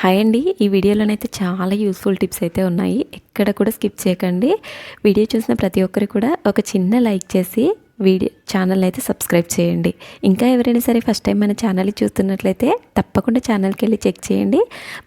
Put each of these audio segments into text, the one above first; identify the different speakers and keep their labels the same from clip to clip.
Speaker 1: Hi అండి. ఈ వీడియోలోనైతే చాలా యూస్ఫుల్ టిప్స్ అయితే ఉన్నాయి. ఎక్కడ కూడా స్కిప్ చేయకండి. వీడియో చూసిన ప్రతి ఒక్కరు కూడా ఒక చిన్న లైక్ చేసి వీడియో ఛానల్ అయితే సబ్స్క్రైబ్ చేయండి. ఇంకా ఎవరైనా సరే ఫస్ట్ టైం మన ఛానల్ చూస్తున్నట్లయితే తప్పకుండా ఛానల్కి వెళ్ళి చెక్ చేయండి.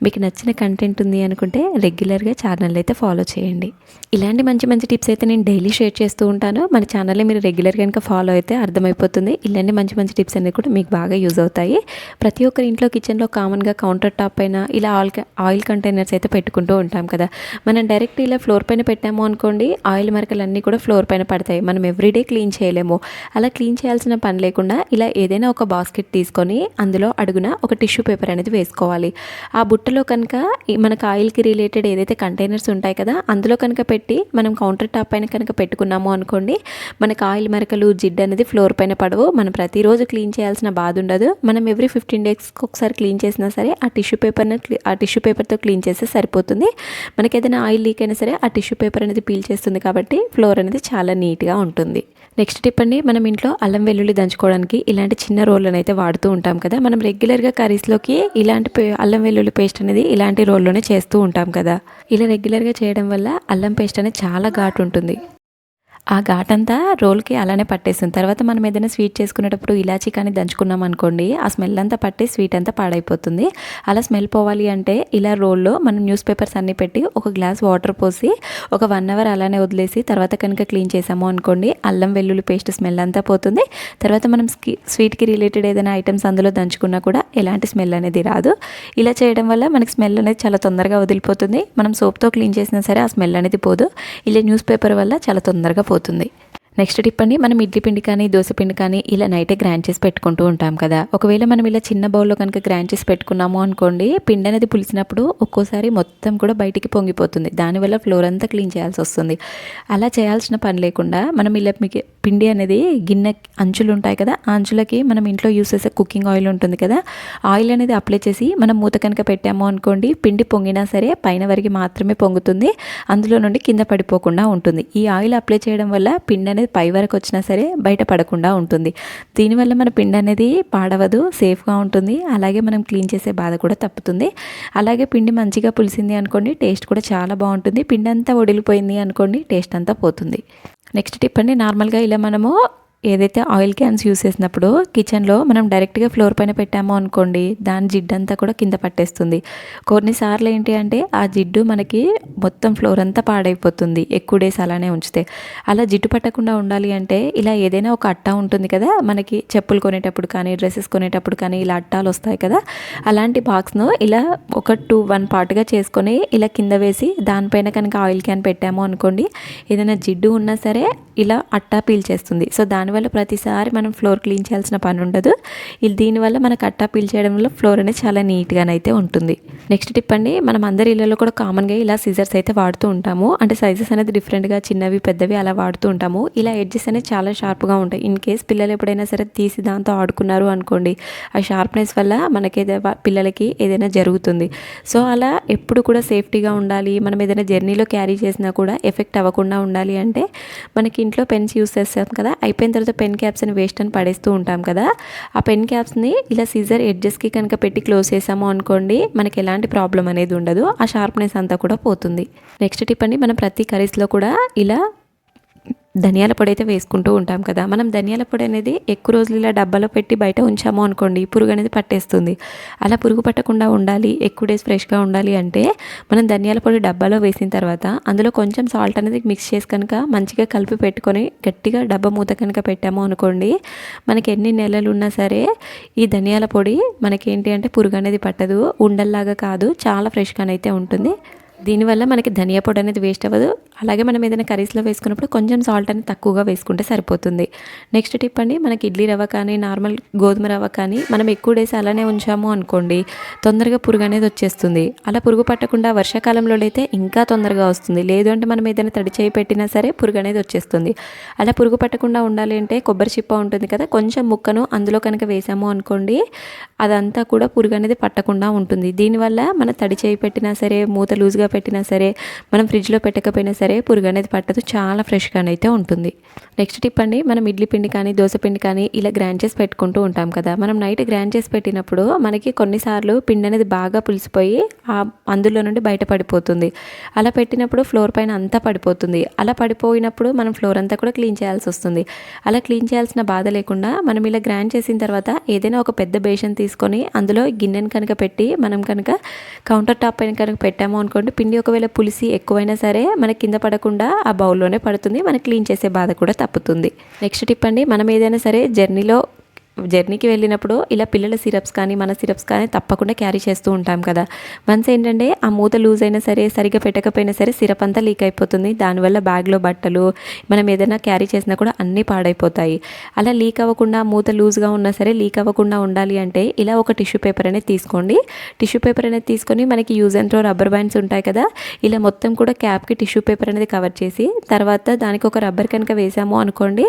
Speaker 1: మీకు నచ్చిన కంటెంట్ ఉంది అనుకుంటే రెగ్యులర్గా ఛానల్ అయితే ఫాలో చేయండి. ఇలాంటి మంచి మంచి టిప్స్ అయితే నేను డైలీ షేర్ చేస్తూ ఉంటాను. మన ఛానల్ని మీరు రెగ్యులర్గా కనుక ఫాలో అయితే అర్థమైపోతుంది. ఇలాంటి మంచి మంచి టిప్స్ అనేవి కూడా మీకు బాగా యూజ్ అవుతాయి. ప్రతి ఒక్కరి ఇంట్లో కిచెన్లో కామన్గా కౌంటర్ టాప్ పైన ఇలా ఆయిల్ ఆయిల్ కంటైనర్స్ అయితే పెట్టుకుంటూ ఉంటాం కదా. మనం డైరెక్ట్ ఇలా ఫ్లోర్ పైన పెట్టాము అనుకోండి ఆయిల్ మరకలు అన్నీ కూడా ఫ్లోర్ పైన పడతాయి. మనం ఎవ్రీడే క్లీన్ చేయలేము. అలా క్లీన్ చేయాల్సిన పని లేకుండా ఇలా ఏదైనా ఒక బాస్కెట్ తీసుకొని అందులో అడుగున ఒక టిష్యూ పేపర్ అనేది వేసుకోవాలి. ఆ బుట్టలో కనుక మనకు ఆయిల్కి రిలేటెడ్ ఏదైతే కంటైనర్స్ ఉంటాయి కదా అందులో కనుక పెట్టి మనం కౌంటర్ టాప్ పైన కనుక పెట్టుకున్నాము అనుకోండి మనకు ఆయిల్ మరకలు జిడ్ అనేది ఫ్లోర్ పైన పడవు. మనం ప్రతిరోజు క్లీన్ చేయాల్సిన బాధ ఉండదు. మనం ఎవ్రీ ఫిఫ్టీన్ డేస్కి ఒకసారి క్లీన్ చేసినా సరే ఆ టిష్యూ పేపర్ని ఆ టిష్యూ పేపర్తో క్లీన్ చేస్తే సరిపోతుంది. మనకి ఏదైనా ఆయిల్ లీక్ అయినా సరే ఆ టిష్యూ పేపర్ అనేది పీల్ చేస్తుంది కాబట్టి ఫ్లోర్ అనేది చాలా నీట్గా ఉంటుంది. నెక్స్ట్ టిప్ అండి మనం ఇంట్లో అల్లం వెల్లుల్లి దంచుకోవడానికి ఇలాంటి చిన్న రోళ్ళను అయితే వాడుతూ ఉంటాం కదా. మనం రెగ్యులర్గా కర్రీస్లోకి ఇలాంటి పే- అల్లం వెల్లుల్లి పేస్ట్ అనేది ఇలాంటి రోల్లోనే చేస్తూ ఉంటాం కదా. ఇలా రెగ్యులర్గా చేయడం వల్ల అల్లం పేస్ట్ అనేది చాలా ఘాటు ఉంటుంది. ఆ ఘాటంతా రోల్కి అలానే పట్టేస్తుంది తర్వాత మనం ఏదైనా స్వీట్ చేసుకునేటప్పుడు ఇలాచీ కానీ దంచుకున్నాం అనుకోండి ఆ స్మెల్ అంతా పట్టి స్వీట్ అంతా పాడైపోతుంది. అలా స్మెల్ పోవాలి అంటే ఇలా రోల్లో మనం న్యూస్ పేపర్స్ అన్నీ పెట్టి ఒక గ్లాస్ వాటర్ పోసి ఒక వన్ అవర్ అలానే వదిలేసి తర్వాత కనుక క్లీన్ చేసాము అనుకోండి అల్లం వెల్లుల్లి పేస్ట్ స్మెల్ అంతా పోతుంది. తర్వాత మనం స్వీట్కి రిలేటెడ్ ఏదైనా ఐటమ్స్ అందులో దంచుకున్నా కూడా ఎలాంటి స్మెల్ అనేది రాదు. ఇలా చేయడం వల్ల మనకి స్మెల్ అనేది చాలా తొందరగా వదిలిపోతుంది. మనం సోప్తో క్లీన్ చేసినా సరే ఆ స్మెల్ అనేది పోదు. ఇలా న్యూస్ పేపర్ వల్ల చాలా తొందరగా పోతుంది నెక్స్ట్ టిప్ అండి మనం ఇడ్లీ పిండి కానీ దోశ పిండి కానీ ఇలా నైటే గ్రైండ్ చేసి పెట్టుకుంటూ ఉంటాం కదా. ఒకవేళ మనం ఇలా చిన్న బౌల్లో కనుక గ్రైండ్ చేసి పెట్టుకున్నాము అనుకోండి పిండి అనేది పులిసినప్పుడు ఒక్కోసారి మొత్తం కూడా బయటికి పొంగిపోతుంది. దానివల్ల ఫ్లోర్ అంతా క్లీన్ చేయాల్సి వస్తుంది. అలా చేయాల్సిన పని లేకుండా మనం ఇలా మీకు పిండి అనేది గిన్నె అంచులు ఉంటాయి కదా ఆ అంచులకి మనం ఇంట్లో యూస్ చేసే కుకింగ్ ఆయిల్ ఉంటుంది కదా ఆయిల్ అనేది అప్లై చేసి మనం మూత కనుక పెట్టాము అనుకోండి పిండి పొంగినా సరే పైన వరకు మాత్రమే పొంగుతుంది అందులో నుండి కింద పడిపోకుండా ఉంటుంది. ఈ ఆయిల్ అప్లై చేయడం వల్ల పిండి అనేది పై వరకు వచ్చినా సరే బయట పడకుండా ఉంటుంది. దీనివల్ల మన పిండి అనేది పాడవదు సేఫ్గా ఉంటుంది. అలాగే మనం క్లీన్ చేసే బాధ కూడా తప్పుతుంది. అలాగే పిండి మంచిగా పులిసింది అనుకోండి టేస్ట్ కూడా చాలా బాగుంటుంది. పిండి అంతా వడిలిపోయింది అనుకోండి టేస్ట్ అంతా పోతుంది. నెక్స్ట్ టిప్ అండి నార్మల్గా ఇలా మనము ఏదైతే ఆయిల్ క్యాన్స్ యూస్ చేసినప్పుడు కిచెన్లో మనం డైరెక్ట్గా ఫ్లోర్ పైన పెట్టామో అనుకోండి దాని జిడ్డు అంతా కూడా కింద పట్టేస్తుంది. కొన్నిసార్లు ఏంటి అంటే ఆ జిడ్డు మనకి మొత్తం ఫ్లోర్ అంతా పాడైపోతుంది ఎక్కువ డేస్ అలానే ఉంచితే. అలా జిడ్డు పట్టకుండా ఉండాలి అంటే ఇలా ఏదైనా ఒక అట్ట ఉంటుంది కదా మనకి చెప్పులు కొనేటప్పుడు కానీ డ్రెస్సెస్ కొనేటప్పుడు కానీ ఇలా అట్టాలు వస్తాయి కదా అలాంటి బాక్స్ను ఇలా ఒక టూ వన్ పార్ట్గా చేసుకొని ఇలా కింద వేసి దానిపైన కనుక ఆయిల్ క్యాన్ పెట్టాము అనుకోండి ఏదైనా జిడ్డు ఉన్నా సరే ఇలా అట్టా పీల్చేస్తుంది సో దాని దానివల్ల ప్రతిసారి మనం ఫ్లోర్ క్లీన్ చేయాల్సిన పని ఉండదు. ఇది దీనివల్ల మన కట్టా పీల్ చేయడం వల్ల ఫ్లోర్ అనేది చాలా నీట్గానైతే ఉంటుంది. నెక్స్ట్ టిప్ అండి మనం అందరి ఇళ్ళలో కూడా కామన్గా ఇలా సిజర్స్ అయితే వాడుతూ ఉంటాము. అంటే సైజెస్ అనేది డిఫరెంట్గా చిన్నవి పెద్దవి అలా వాడుతూ ఉంటాము. ఇలా ఎడ్జెస్ అనేది చాలా షార్ప్గా ఉంటాయి. ఇన్ కేస్ పిల్లలు ఎప్పుడైనా సరే తీసి దాంతో ఆడుకున్నారు అనుకోండి ఆ షార్ప్నెస్ వల్ల మనకి ఏదైనా పిల్లలకి ఏదైనా జరుగుతుంది. సో అలా ఎప్పుడు కూడా సేఫ్టీగా ఉండాలి. మనం ఏదైనా జర్నీలో క్యారీ చేసినా కూడా ఎఫెక్ట్ అవ్వకుండా ఉండాలి అంటే మనకి ఇంట్లో పెన్స్ యూస్ చేస్తాం కదా అయిపోయిన తర్వాత పెన్ క్యాప్స్ అని వేస్ట్ అని పడేస్తూ ఉంటాం కదా. ఆ పెన్ క్యాప్స్ని ఇలా సీజర్ ఎడ్జెస్కి కనుక పెట్టి క్లోజ్ చేసాము అనుకోండి మనకి ఎలాంటి ప్రాబ్లం అనేది ఉండదు. ఆ షార్ప్నెస్ అంతా కూడా పోతుంది. నెక్స్ట్ టిప్ అండి మనం ప్రతి కర్రీస్లో కూడా ఇలా ధనియాల పొడి అయితే వేసుకుంటూ ఉంటాం కదా. మనం ధనియాల పొడి అనేది ఎక్కువ రోజులు ఇలా డబ్బాలో పెట్టి బయట ఉంచాము అనుకోండి పురుగు అనేది పట్టేస్తుంది. అలా పురుగు పట్టకుండా ఉండాలి ఎక్కువ డేస్ ఫ్రెష్గా ఉండాలి అంటే మనం ధనియాల పొడి డబ్బాలో వేసిన తర్వాత అందులో కొంచెం సాల్ట్ అనేది మిక్స్ చేసి కనుక మంచిగా కలిపి పెట్టుకొని గట్టిగా డబ్బా మూత కనుక పెట్టాము అనుకోండి మనకి ఎన్ని నెలలు ఉన్నా సరే ఈ ధనియాల పొడి మనకి ఏంటి అంటే పురుగు అనేది పట్టదు ఉండల్లాగా కాదు చాలా ఫ్రెష్గానైతే ఉంటుంది. దీనివల్ల మనకి ధనియా పొడి అనేది వేస్ట్ అవ్వదు. అలాగే మనం ఏదైనా కర్రీస్లో వేసుకున్నప్పుడు కొంచెం సాల్ట్ అనేది తక్కువగా వేసుకుంటే సరిపోతుంది. నెక్స్ట్ టిప్ అండి మనకి ఇడ్లీ రవ్వ కానీ నార్మల్ గోధుమ రవ్వ కానీ మనం ఎక్కువ డేస్ అలానే ఉంచాము అనుకోండి తొందరగా పురుగు అనేది వచ్చేస్తుంది. అలా పురుగు పట్టకుండా వర్షాకాలంలో అయితే ఇంకా తొందరగా వస్తుంది. లేదు అంటే మనం ఏదైనా తడి చేయి పెట్టినా సరే పురుగు అనేది వచ్చేస్తుంది. అలా పురుగు పట్టకుండా ఉండాలి అంటే కొబ్బరి చిప్ప ఉంటుంది కదా కొంచెం ముక్కను అందులో కనుక వేసాము అనుకోండి అదంతా కూడా పురుగు అనేది పట్టకుండా ఉంటుంది. దీనివల్ల మన తడి చేయి పెట్టినా సరే మూత లూజ్గా పెట్టినా సరే మనం ఫ్రిడ్జ్లో పెట్టకపోయినా సరే పురుగు అనేది పట్టదు. చాలా ఫ్రెష్గానైతే ఉంటుంది. నెక్స్ట్ టిప్ అండి మనం ఇడ్లీ పిండి కానీ దోశ పిండి కానీ ఇలా గ్రైండ్ చేసి పెట్టుకుంటూ ఉంటాం కదా. మనం నైట్ గ్రైండ్ చేసి పెట్టినప్పుడు మనకి కొన్నిసార్లు పిండి అనేది బాగా పులిసిపోయి ఆ అందులో నుండి బయట పడిపోతుంది అలా పెట్టినప్పుడు ఫ్లోర్ పైన అంతా పడిపోతుంది. అలా పడిపోయినప్పుడు మనం ఫ్లోర్ అంతా కూడా క్లీన్ చేయాల్సి వస్తుంది. అలా క్లీన్ చేయాల్సిన బాధ లేకుండా మనం ఇలా గ్రైండ్ చేసిన తర్వాత ఏదైనా ఒక పెద్ద బేషన్ తీసుకొని అందులో గిన్నెను కనుక పెట్టి మనం కనుక కౌంటర్ టాప్ పైన కనుక పెట్టాము అనుకోండి పిండి ఒకవేళ పులిసి ఎక్కువైనా సరే మనకి కింద పడకుండా ఆ బౌల్లోనే పడుతుంది. మనకి క్లీన్ చేసే బాధ కూడా తప్పుతుంది. నెక్స్ట్ టిప్ అండి మనం ఏదైనా సరే జర్నీలో జర్నీకి వెళ్ళినప్పుడు ఇలా పిల్లల సిరప్స్ కానీ మన సిరప్స్ కానీ తప్పకుండా క్యారీ చేస్తూ ఉంటాం కదా. వన్స్ ఏంటంటే ఆ మూత లూజ్ అయినా సరే సరిగ్గా పెట్టకపోయినా సరే సిరప్ అంతా లీక్ అయిపోతుంది. దానివల్ల బ్యాగ్లో బట్టలు మనం ఏదైనా క్యారీ చేసినా కూడా అన్నీ పాడైపోతాయి. అలా లీక్ అవ్వకుండా మూత లూజ్గా ఉన్నా సరే లీక్ అవ్వకుండా ఉండాలి అంటే ఇలా ఒక టిష్యూ పేపర్ అనేది తీసుకోండి. టిష్యూ పేపర్ అనేది తీసుకొని మనకి use and throw rubber bands ఉంటాయి కదా ఇలా మొత్తం కూడా క్యాప్కి టిష్యూ పేపర్ అనేది కవర్ చేసి తర్వాత దానికి ఒక రబ్బర్ కనుక వేసాము అనుకోండి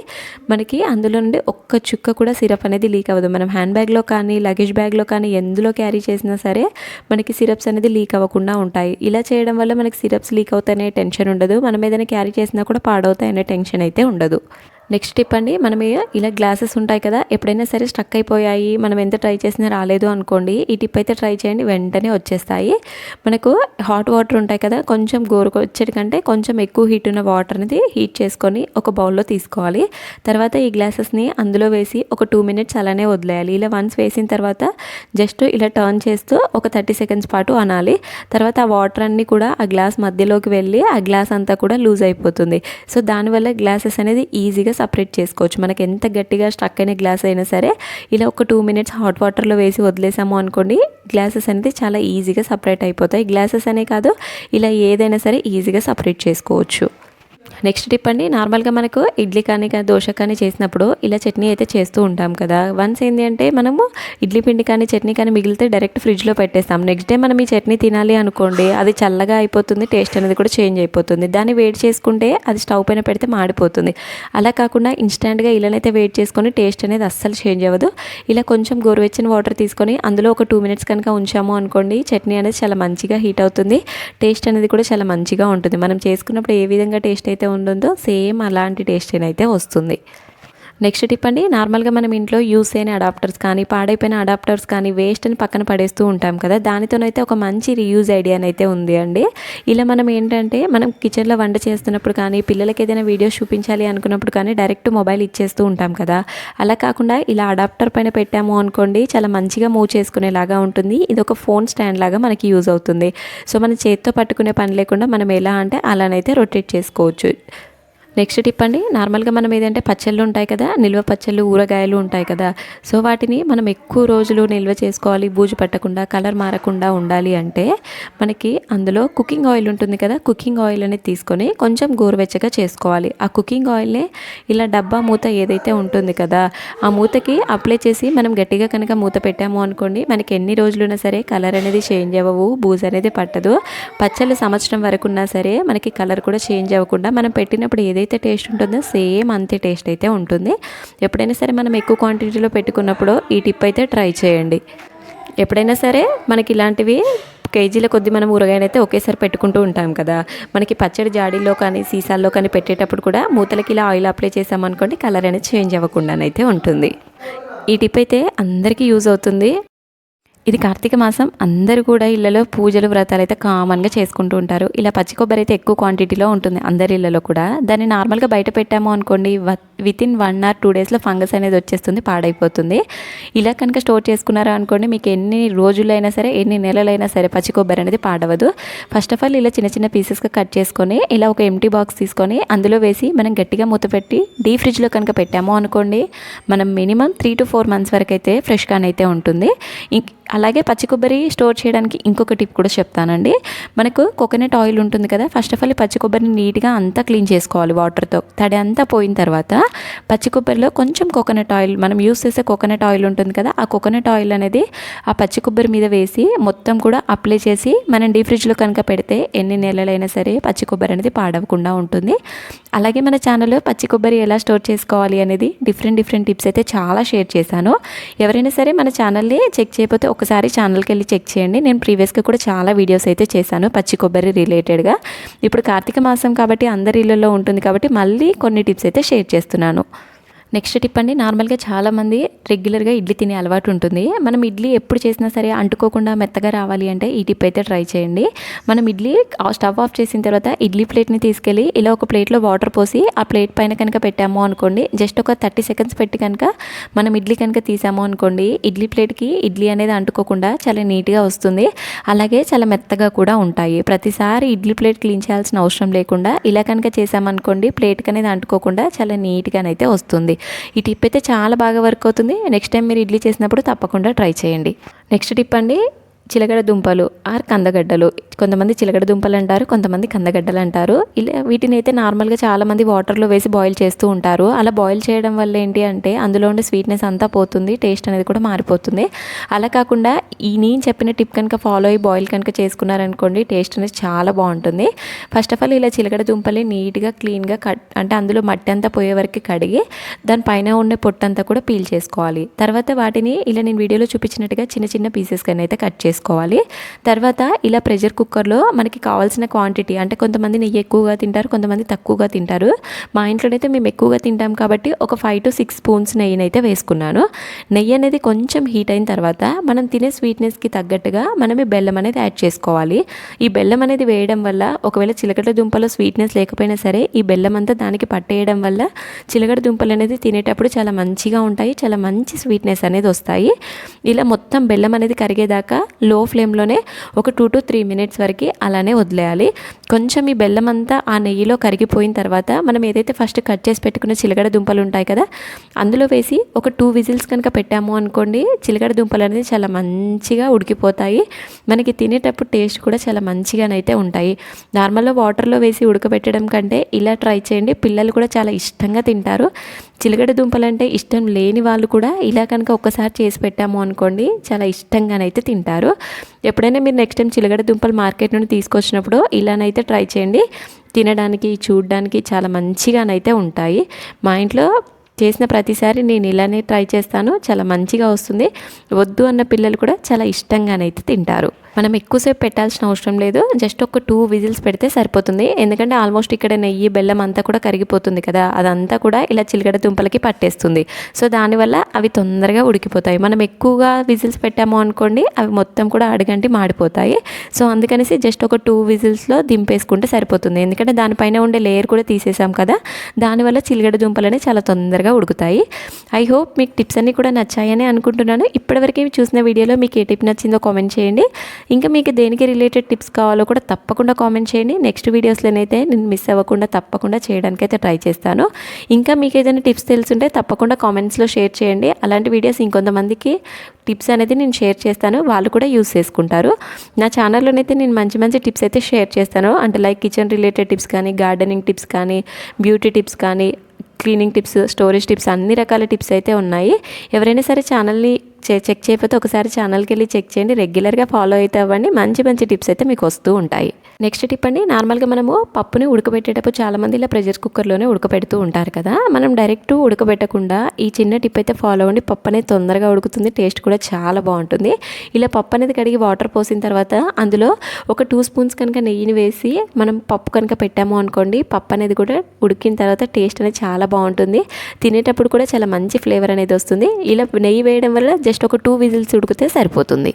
Speaker 1: మనకి అందులో నుండి ఒక్క చుక్క కూడా సిరప్ అనేది లీక్ అవ్వదు. మనం హ్యాండ్ బ్యాగ్లో కానీ లగేజ్ బ్యాగ్లో కానీ ఎందులో క్యారీ చేసినా సరే మనకి సిరప్స్ అనేది లీక్ అవ్వకుండా ఉంటాయి. ఇలా చేయడం వల్ల మనకి సిరప్స్ లీక్ అవుతాయనే టెన్షన్ ఉండదు. మనం ఏదైనా క్యారీ చేసినా కూడా పాడవుతాయనే టెన్షన్ అయితే ఉండదు. నెక్స్ట్ టిప్ అండి మనం ఇలా గ్లాసెస్ ఉంటాయి కదా ఎప్పుడైనా సరే స్ట్రక్ అయిపోయాయి మనం ఎంత ట్రై చేసినా రాలేదు అనుకోండి ఈ టిప్ అయితే ట్రై చేయండి వెంటనే వచ్చేస్తాయి. మనకు హాట్ వాటర్ ఉంటాయి కదా కొంచెం గోరుకొచ్చేటి కంటే కొంచెం ఎక్కువ హీట్ ఉన్న వాటర్ అనేది హీట్ చేసుకొని ఒక బౌల్లో తీసుకోవాలి. తర్వాత ఈ గ్లాసెస్ని అందులో వేసి ఒక టూ మినిట్స్ అలానే వదిలేయాలి. ఇలా వన్స్ వేసిన తర్వాత జస్ట్ ఇలా టర్న్ చేస్తూ ఒక థర్టీ సెకండ్స్ పాటు అనాలి. తర్వాత ఆ వాటర్ అన్నీ కూడా ఆ గ్లాస్ మధ్యలోకి వెళ్ళి ఆ గ్లాస్ అంతా కూడా లూజ్ అయిపోతుంది. సో దానివల్ల గ్లాసెస్ అనేది ఈజీగా సపరేట్ చేసుకోవచ్చు. మనకి ఎంత గట్టిగా స్టక్ అయిన గ్లాస్ అయినా సరే ఇలా ఒక టూ మినిట్స్ హాట్ వాటర్లో వేసి వదిలేసాము అనుకోండి గ్లాసెస్ అనేది చాలా ఈజీగా సపరేట్ అయిపోతాయి. గ్లాసెస్ అనే కాదు ఇలా ఏదైనా సరే ఈజీగా సపరేట్ చేసుకోవచ్చు. నెక్స్ట్ టిప్ అండి నార్మల్గా మనకు ఇడ్లీ కానీ కానీ దోశ కానీ చేసినప్పుడు ఇలా చట్నీ అయితే చేస్తూ ఉంటాం కదా. వన్స్ ఏంటి అంటే మనము ఇడ్లీ పిండి కానీ చట్నీ కానీ మిగిలితే డైరెక్ట్ ఫ్రిడ్జ్లో పెట్టేస్తాం. నెక్స్ట్ డే మనం ఈ చట్నీ తినాలి అనుకోండి అది చల్లగా అయిపోతుంది టేస్ట్ అనేది కూడా చేంజ్ అయిపోతుంది. దాన్ని వేడి చేసుకుంటే అది స్టవ్ పైన పెడితే మాడిపోతుంది. అలా కాకుండా ఇన్స్టాంట్గా ఇలానైతే వేడి చేసుకొని టేస్ట్ అనేది అస్సలు చేంజ్ అవ్వదు. ఇలా కొంచెం గోరువెచ్చని వాటర్ తీసుకొని అందులో ఒక టూ మినిట్స్ కనుక ఉంచాము అనుకోండి చట్నీ అనేది చాలా మంచిగా హీట్ అవుతుంది. టేస్ట్ అనేది కూడా చాలా మంచిగా ఉంటుంది. మనం చేసుకున్నప్పుడు ఏ విధంగా టేస్ట్ అయితే ఉంటుందో సేమ్ అలాంటి టేస్ట్ అయితే వస్తుంది. నెక్స్ట్ టిప్ అండి నార్మల్గా మనం ఇంట్లో యూస్ అయిన అడాప్టర్స్ కానీ పాడైపోయిన అడాప్టర్స్ కానీ వేస్ట్ని పక్కన పడేస్తూ ఉంటాం కదా దానితోనైతే ఒక మంచి రీయూజ్ ఐడియా అయితే ఉంది అండి. ఇలా మనం ఏంటంటే మనం కిచెన్లో వంట చేస్తున్నప్పుడు కానీ పిల్లలకి ఏదైనా వీడియోస్ చూపించాలి అనుకున్నప్పుడు కానీ డైరెక్ట్ మొబైల్ ఇచ్చేస్తూ ఉంటాం కదా. అలా కాకుండా ఇలా అడాప్టర్ పైన పెట్టాము అనుకోండి చాలా మంచిగా మూవ్ చేసుకునేలాగా ఉంటుంది. ఇది ఒక ఫోన్ స్టాండ్ లాగా మనకి యూజ్ అవుతుంది. సో మన చేతితో పట్టుకునే పని లేకుండా మనం ఎలా అంటే అలానైతే రొటేట్ చేసుకోవచ్చు. నెక్స్ట్ టిప్ అండి నార్మల్గా మనం ఏదంటే పచ్చళ్ళు ఉంటాయి కదా నిల్వ పచ్చళ్ళు ఊరగాయలు ఉంటాయి కదా సో వాటిని మనం ఎక్కువ రోజులు నిల్వ చేసుకోవాలి బూజు పట్టకుండా కలర్ మారకుండా ఉండాలి అంటే మనకి అందులో కుకింగ్ ఆయిల్ ఉంటుంది కదా కుకింగ్ ఆయిల్ అనేది తీసుకొని కొంచెం గోరువెచ్చగా చేసుకోవాలి. ఆ కుకింగ్ ఆయిల్నే ఇలా డబ్బా మూత ఏదైతే ఉంటుంది కదా ఆ మూతకి అప్లై చేసి మనం గట్టిగా కనుక మూత పెట్టాము అనుకోండి మనకి ఎన్ని రోజులున్నా సరే కలర్ అనేది చేంజ్ అవ్వవు బూజు అనేది పట్టదు. పచ్చళ్ళు సంవత్సరం వరకు ఉన్నా సరే మనకి కలర్ కూడా చేంజ్ అవ్వకుండా మనం పెట్టినప్పుడు ఏదైతే ఏదైతే టేస్ట్ ఉంటుందో సేమ్ అంతే టేస్ట్ అయితే ఉంటుంది. ఎప్పుడైనా సరే మనం ఎక్కువ క్వాంటిటీలో పెట్టుకున్నప్పుడు ఈ టిప్ అయితే ట్రై చేయండి. ఎప్పుడైనా సరే మనకి ఇలాంటివి కేజీల కొద్ది మనం ఊరగాయనైతే ఒకేసారి పెట్టుకుంటూ ఉంటాం కదా. మనకి పచ్చడి జాడీలో కానీ సీసాల్లో కానీ పెట్టేటప్పుడు కూడా మూతలకి ఇలా ఆయిల్ అప్లై చేసామనుకోండి కలర్ అనేది చేంజ్ అవ్వకుండానైతే ఉంటుంది. ఈ టిప్ అయితే అందరికీ యూజ్ అవుతుంది. ఇది కార్తీక మాసం. అందరూ కూడా ఇళ్ళలో పూజలు వ్రతాలు అయితే కామన్గా చేసుకుంటూ ఉంటారు. ఇలా పచ్చి కొబ్బరి అయితే ఎక్కువ క్వాంటిటీలో ఉంటుంది అందరి ఇళ్ళలో కూడా. దాన్ని నార్మల్గా బయట పెట్టాము అనుకోండి within one or two డేస్లో ఫంగస్ అనేది వచ్చేస్తుంది పాడైపోతుంది. ఇలా కనుక స్టోర్ చేసుకున్నారా అనుకోండి మీకు ఎన్ని రోజులైనా సరే ఎన్ని నెలలైనా సరే పచ్చి కొబ్బరి అనేది పాడవదు. ఫస్ట్ ఆఫ్ ఆల్ ఇలా చిన్న చిన్న పీసెస్గా కట్ చేసుకొని ఇలా ఒక ఎంటీ బాక్స్ తీసుకొని అందులో వేసి మనం గట్టిగా మూత పెట్టి డీ ఫ్రిడ్జ్లో కనుక పెట్టాము అనుకోండి మనం minimum three to four months వరకు అయితే ఫ్రెష్గానైతే ఉంటుంది. అలాగే పచ్చి కొబ్బరి స్టోర్ చేయడానికి ఇంకొక టిప్ కూడా చెప్తానండి. మనకు కోకోనట్ ఆయిల్ ఉంటుంది కదా ఫస్ట్ ఆఫ్ ఆల్ పచ్చి కొబ్బరిని నీట్గా అంతా క్లీన్ చేసుకోవాలి వాటర్తో. తడి అంతా పోయిన తర్వాత పచ్చి కొబ్బరిలో కొంచెం కోకోనట్ ఆయిల్ మనం యూస్ చేసే కోకోనట్ ఆయిల్ ఉంటుంది కదా ఆ కోకోనట్ ఆయిల్ అనేది ఆ పచ్చి కొబ్బరి మీద వేసి మొత్తం కూడా అప్లై చేసి మనం డీ ఫ్రిడ్జ్లో కనుక పెడితే ఎన్ని నెలలైనా సరే పచ్చి కొబ్బరి అనేది పాడవకుండా ఉంటుంది. అలాగే మన ఛానల్లో పచ్చి కొబ్బరి ఎలా స్టోర్ చేసుకోవాలి అనేది డిఫరెంట్ డిఫరెంట్ టిప్స్ అయితే చాలా షేర్ చేశాను. ఎవరైనా సరే మన ఛానల్ని చెక్ చేయకపోతే ఒక ఒకసారి ఛానల్కి వెళ్ళి చెక్ చేయండి. నేను ప్రీవియస్గా కూడా చాలా వీడియోస్ అయితే చేశాను పచ్చి కొబ్బరి రిలేటెడ్గా ఇప్పుడు కార్తీక మాసం కాబట్టి అందరి ఇళ్ళల్లో ఉంటుంది కాబట్టి మళ్ళీ కొన్ని టిప్స్ అయితే షేర్ చేస్తున్నాను. నెక్స్ట్ టిప్ అండి నార్మల్గా చాలామంది రెగ్యులర్గా ఇడ్లీ తినే అలవాటు ఉంటుంది. మనం ఇడ్లీ ఎప్పుడు చేసినా సరే అంటుకోకుండా మెత్తగా రావాలి అంటే ఈ టిప్ అయితే ట్రై చేయండి. మనం ఇడ్లీ స్టవ్ ఆఫ్ చేసిన తర్వాత ఇడ్లీ ప్లేట్ని తీసుకెళ్ళి ఇలా ఒక ప్లేట్లో వాటర్ పోసి ఆ ప్లేట్ పైన కనుక పెట్టాము అనుకోండి జస్ట్ ఒక థర్టీ సెకండ్స్ పెట్టి కనుక మనం ఇడ్లీ కనుక తీసాము అనుకోండి ఇడ్లీ ప్లేట్కి ఇడ్లీ అనేది అంటుకోకుండా చాలా నీట్గా వస్తుంది. అలాగే చాలా మెత్తగా కూడా ఉంటాయి. ప్రతిసారి ఇడ్లీ ప్లేట్ క్లీన్ చేయాల్సిన అవసరం లేకుండా ఇలా కనుక చేసామనుకోండి ప్లేట్కి అనేది అంటుకోకుండా చాలా నీట్గానైతే వస్తుంది. ఈ టిప్ అయితే చాలా బాగా వర్క్ అవుతుంది. నెక్స్ట్ టైం మీరు ఇడ్లీ చేసినప్పుడు తప్పకుండా ట్రై చేయండి. నెక్స్ట్ టిప్ అండి చిలకడ దుంపలు ఆర్ కందగడ్డలు. కొంతమంది చిలకడ దుంపలు అంటారు కొంతమంది కందగడ్డలు అంటారు. ఇలా వీటిని అయితే నార్మల్గా చాలామంది వాటర్లో వేసి బాయిల్ చేస్తూ ఉంటారు. అలా బాయిల్ చేయడం వల్ల ఏంటి అంటే అందులో ఉండే స్వీట్నెస్ అంతా పోతుంది టేస్ట్ అనేది కూడా మారిపోతుంది. అలా కాకుండా ఈ నేను చెప్పిన టిప్ కనుక ఫాలో అయ్యి బాయిల్ కనుక చేసుకున్నారనుకోండి టేస్ట్ అనేది చాలా బాగుంటుంది. ఫస్ట్ ఆఫ్ ఆల్ ఇలా చిలకడ దుంపలు నీట్గా క్లీన్గా కట్ అంటే అందులో మట్టి అంతా పోయే వరకు కడిగి దానిపైన ఉండే పొట్టంతా కూడా పీల్ చేసుకోవాలి. తర్వాత వాటిని ఇలా నేను వీడియోలో చూపించినట్టుగా చిన్న చిన్న పీసెస్ కానీ అయితే కట్ చేసుకోవాలి వేసుకోవాలి. తర్వాత ఇలా ప్రెషర్ కుక్కర్లో మనకి కావాల్సిన క్వాంటిటీ అంటే కొంతమంది నెయ్యి ఎక్కువగా తింటారు కొంతమంది తక్కువగా తింటారు. మా ఇంట్లోనైతే మేము ఎక్కువగా తింటాం కాబట్టి ఒక ఫైవ్ టు సిక్స్ స్పూన్స్ నెయ్యిని అయితే వేసుకున్నాను. నెయ్యి అనేది కొంచెం హీట్ అయిన తర్వాత మనం తినే స్వీట్నెస్కి తగ్గట్టుగా మనం ఈ బెల్లం అనేది యాడ్ చేసుకోవాలి. ఈ బెల్లం అనేది వేయడం వల్ల ఒకవేళ చిలకడ దుంపలో స్వీట్నెస్ లేకపోయినా సరే ఈ బెల్లం అంతా దానికి పట్టేయడం వల్ల చిలకడ దుంపలు అనేది తినేటప్పుడు చాలా మంచిగా ఉంటాయి చాలా మంచి స్వీట్నెస్ అనేది వస్తాయి. ఇలా మొత్తం బెల్లం అనేది కరిగేదాకా లో ఫ్లేమ్లోనే ఒక టూ టు త్రీ మినిట్స్ వరకు అలానే వదిలేయాలి. కొంచెం ఈ బెల్లం అంతా ఆ నెయ్యిలో కరిగిపోయిన తర్వాత మనం ఏదైతే ఫస్ట్ కట్ చేసి పెట్టుకున్న చిలగడ దుంపలు ఉంటాయి కదా అందులో వేసి ఒక టూ విజిల్స్ కనుక పెట్టాము అనుకోండి చిలగడ దుంపలు అనేది చాలా మంచిగా ఉడికిపోతాయి. మనకి తినేటప్పుడు టేస్ట్ కూడా చాలా మంచిగానైతే ఉంటాయి. నార్మల్గా వాటర్లో వేసి ఉడకబెట్టడం కంటే ఇలా ట్రై చేయండి పిల్లలు కూడా చాలా ఇష్టంగా తింటారు. చిలగడ దుంపలు అంటే ఇష్టం లేని వాళ్ళు కూడా ఇలా కనుక ఒక్కసారి చేసి పెట్టాము అనుకోండి చాలా ఇష్టంగానైతే తింటారు. ఎప్పుడైనా మీరు నెక్స్ట్ టైం చిలగడ దుంపలు మార్కెట్ నుండి తీసుకొచ్చినప్పుడు ఇలానైతే ట్రై చేయండి. తినడానికి చూడడానికి చాలా మంచిగానైతే ఉంటాయి. మా ఇంట్లో చేసిన ప్రతిసారి నేను ఇలానే ట్రై చేస్తాను. చాలా మంచిగా వస్తుంది. వద్దు అన్న పిల్లలు కూడా చాలా ఇష్టంగానైతే తింటారు. మనం ఎక్కువసేపు పెట్టాల్సిన అవసరం లేదు. జస్ట్ ఒక టూ విజిల్స్ పెడితే సరిపోతుంది. ఎందుకంటే ఆల్మోస్ట్ ఇక్కడ నెయ్యి బెల్లం అంతా కూడా కరిగిపోతుంది కదా. అదంతా కూడా ఇలా చిలకడ దుంపలకి పట్టేస్తుంది. సో దానివల్ల అవి తొందరగా ఉడికిపోతాయి. మనం ఎక్కువగా విజిల్స్ పెట్టాము అనుకోండి అవి మొత్తం కూడా అడగంటి మాడిపోతాయి. సో అందుకనేసి జస్ట్ ఒక టూ విజిల్స్లో దింపేసుకుంటే సరిపోతుంది. ఎందుకంటే దానిపైన ఉండే లేయర్ కూడా తీసేసాం కదా. దానివల్ల చిలగడ దుంపలని చాలా తొందరగా ఉడుకుతాయి. ఐ హోప్ మీకు టిప్స్ అన్నీ కూడా నచ్చాయని అనుకుంటున్నాను. ఇప్పటివరకు చూసిన వీడియోలో మీకు ఏ టిప్ నచ్చిందో కామెంట్ చేయండి. ఇంకా మీకు దేనికి రిలేటెడ్ టిప్స్ కావాలో కూడా తప్పకుండా కామెంట్ చేయండి. నెక్స్ట్ వీడియోస్లోనైతే నేను మిస్ అవ్వకుండా తప్పకుండా చేయడానికైతే ట్రై చేస్తాను. ఇంకా మీకు ఏదైనా టిప్స్ తెలుసుంటే తప్పకుండా కామెంట్స్లో షేర్ చేయండి. అలాంటి వీడియోస్ ఇంకొంతమందికి టిప్స్ అనేది నేను షేర్ చేస్తాను. వాళ్ళు కూడా యూస్ చేసుకుంటారు. నా ఛానల్లోనైతే నేను మంచి మంచి టిప్స్ అయితే షేర్ చేస్తాను. అంటే లైక్ కిచెన్ రిలేటెడ్ టిప్స్ కానీ గార్డెనింగ్ టిప్స్ కానీ బ్యూటీ టిప్స్ కానీ క్లీనింగ్ టిప్స్ స్టోరేజ్ టిప్స్ అన్ని రకాల టిప్స్ అయితే ఉన్నాయి. ఎవరైనా సరే ఛానల్ని చెక్ చేయకపోతే ఒకసారి ఛానల్కి వెళ్ళి చెక్ చేయండి. రెగ్యులర్గా ఫాలో అయితే అవ్వండి. మంచి మంచి టిప్స్ అయితే మీకు వస్తూ ఉంటాయి. నెక్స్ట్ టిప్ అండి. నార్మల్గా మనము పప్పుని ఉడకబెట్టేటప్పుడు చాలామంది ఇలా ప్రెషర్ కుక్కర్లోనే ఉడకబెడుతూ ఉంటారు కదా. మనం డైరెక్ట్ ఉడకబెట్టకుండా ఈ చిన్న టిప్ అయితే ఫాలో అవ్వండి. పప్పు అనేది తొందరగా ఉడుకుతుంది. టేస్ట్ కూడా చాలా బాగుంటుంది. ఇలా పప్పు అనేది కడిగి వాటర్ పోసిన తర్వాత అందులో ఒక టూ స్పూన్స్ కనుక నెయ్యిని వేసి మనం పప్పు కనుక పెట్టాము అనుకోండి పప్పు అనేది కూడా ఉడికిన తర్వాత టేస్ట్ అనేది చాలా బాగుంటుంది. తినేటప్పుడు కూడా చాలా మంచి ఫ్లేవర్ అనేది వస్తుంది. ఇలా నెయ్యి వేయడం వల్ల జస్ట్ ఒక టూ విజిల్స్ ఉడికితే సరిపోతుంది.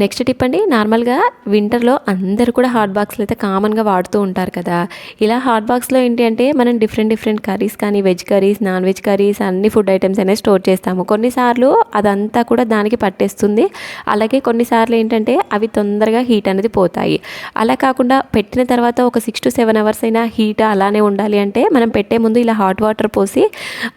Speaker 1: నెక్స్ట్ టిప్ అండి నార్మల్గా వింటర్లో అందరు కూడా హాట్ బాక్స్లు అయితే కామన్గా వాడుతూ ఉంటారు కదా. ఇలా హాట్ బాక్స్లో ఏంటి అంటే మనం డిఫరెంట్ డిఫరెంట్ కర్రీస్ కానీ veg curries non veg curries అన్ని ఫుడ్ ఐటమ్స్ అనేవి స్టోర్ చేస్తాము. కొన్నిసార్లు అదంతా కూడా దానికి పట్టేస్తుంది. అలాగే కొన్నిసార్లు ఏంటంటే అవి తొందరగా హీట్ అనేది పోతాయి. అలా కాకుండా పెట్టిన తర్వాత ఒక సిక్స్ టు సెవెన్ అవర్స్ అయినా హీట్ అలానే ఉండాలి అంటే మనం పెట్టే ముందు ఇలా హాట్ వాటర్ పోసి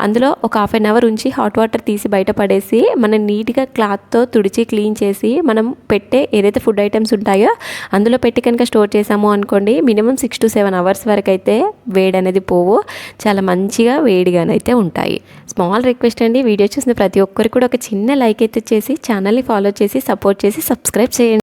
Speaker 1: అందులో ఒక హాఫ్ అన్ అవర్ ఉంచి హాట్ వాటర్ తీసి బయట పడేసి మనం నీట్గా క్లాత్తో తుడిచి క్లీన్ చేసి మనం పెట్టే ఏదైతే ఫుడ్ ఐటమ్స్ ఉంటాయో అందులో పెట్టి కనుక స్టోర్ చేసాము అనుకోండి minimum six to seven hours వరకు అయితే వేడి అనేది పోవు. చాలా మంచిగా వేడిగానైతే ఉంటాయి. స్మాల్ రిక్వెస్ట్ అండి వీడియో చూసిన ప్రతి ఒక్కరికి కూడా ఒక చిన్న లైక్ అయితే చేసి ఛానల్ని ఫాలో చేసి సపోర్ట్ చేసి సబ్స్క్రైబ్ చేయండి.